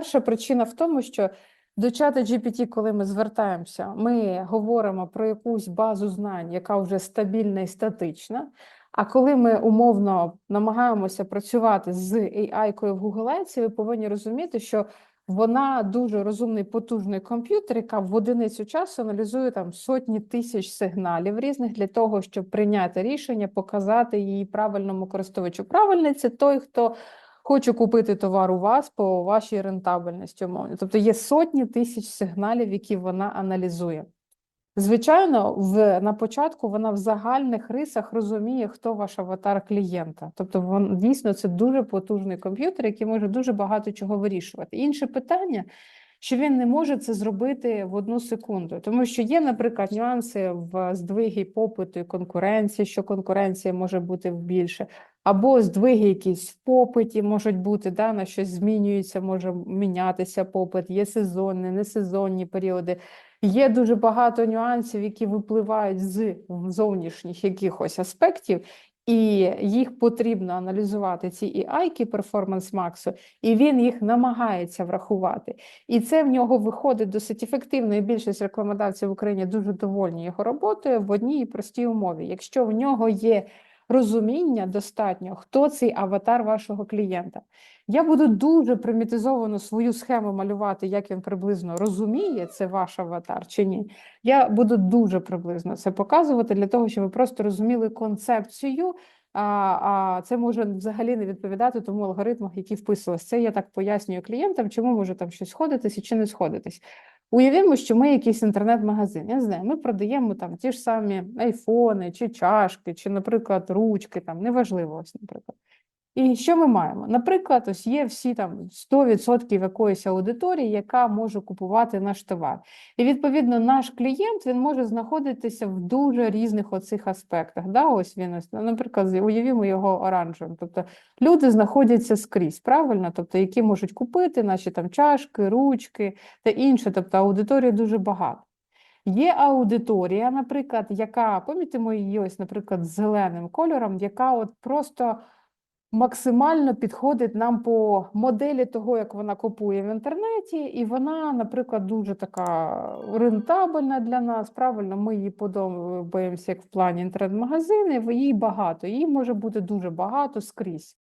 Перша причина в тому, що до чата GPT, коли ми звертаємося, ми говоримо про якусь базу знань, яка вже стабільна і статична. А коли ми умовно намагаємося працювати з AI-кою в Google ви повинні розуміти, що вона дуже розумний потужний комп'ютер, яка в одиницю часу аналізує там сотні тисяч сигналів різних для того, щоб прийняти рішення, показати її правильному користувачу. Правильний це той, хто хоче купити товар у вас по вашій рентабельності умовно. Тобто є сотні тисяч сигналів, які вона аналізує. Звичайно, в, на початку вона в загальних рисах розуміє, хто ваш аватар клієнта. Тобто, він, дійсно це дуже потужний комп'ютер, який може дуже багато чого вирішувати. Інше питання, що він не може це зробити в одну секунду, тому що є, наприклад, нюанси в здвигі попиту і конкуренції, що конкуренція може бути більше, або здвиги якісь в попиті можуть бути, да, на щось змінюється, може мінятися попит, є сезонні, несезонні періоди. Є дуже багато нюансів, які випливають з зовнішніх якихось аспектів, і їх потрібно аналізувати ці AI-ки перформанс Максу, і він їх намагається врахувати. І це в нього виходить досить ефективно. І більшість рекламодавців в Україні дуже довольні його роботою в одній простій умові. Якщо в нього є розуміння достатньо, хто цей аватар вашого клієнта. Я буду дуже примітизовано свою схему малювати, як він приблизно розуміє, це ваш аватар чи ні. Я буду дуже приблизно це показувати для того, щоб ви просто розуміли концепцію. А, а це може взагалі не відповідати тому алгоритму, які вписувалися. Це я так пояснюю клієнтам, чому може там щось сходитися чи не сходитись. Уявімо, що ми якийсь інтернет-магазин. Я не знаю, ми продаємо там ті ж самі айфони, чи чашки, чи, наприклад, ручки, там неважливо, ось, наприклад. І що ми маємо? Наприклад, ось є всі там 100% якоїсь аудиторії, яка може купувати наш товар. І відповідно наш клієнт він може знаходитися в дуже різних оцих аспектах. Да? Ось він ось, ну, наприклад, уявімо його оранжевим. Тобто люди знаходяться скрізь, правильно? Тобто, які можуть купити наші там чашки, ручки та інше. Тобто аудиторії дуже багато. Є аудиторія, наприклад, яка, помітимо її ось, наприклад, зеленим кольором, яка от просто максимально підходить нам по моделі того, як вона купує в інтернеті, і вона, наприклад, дуже така рентабельна для нас. Правильно, ми її подобаємося як в плані інтернет-магазини, її багато, її може бути дуже багато скрізь.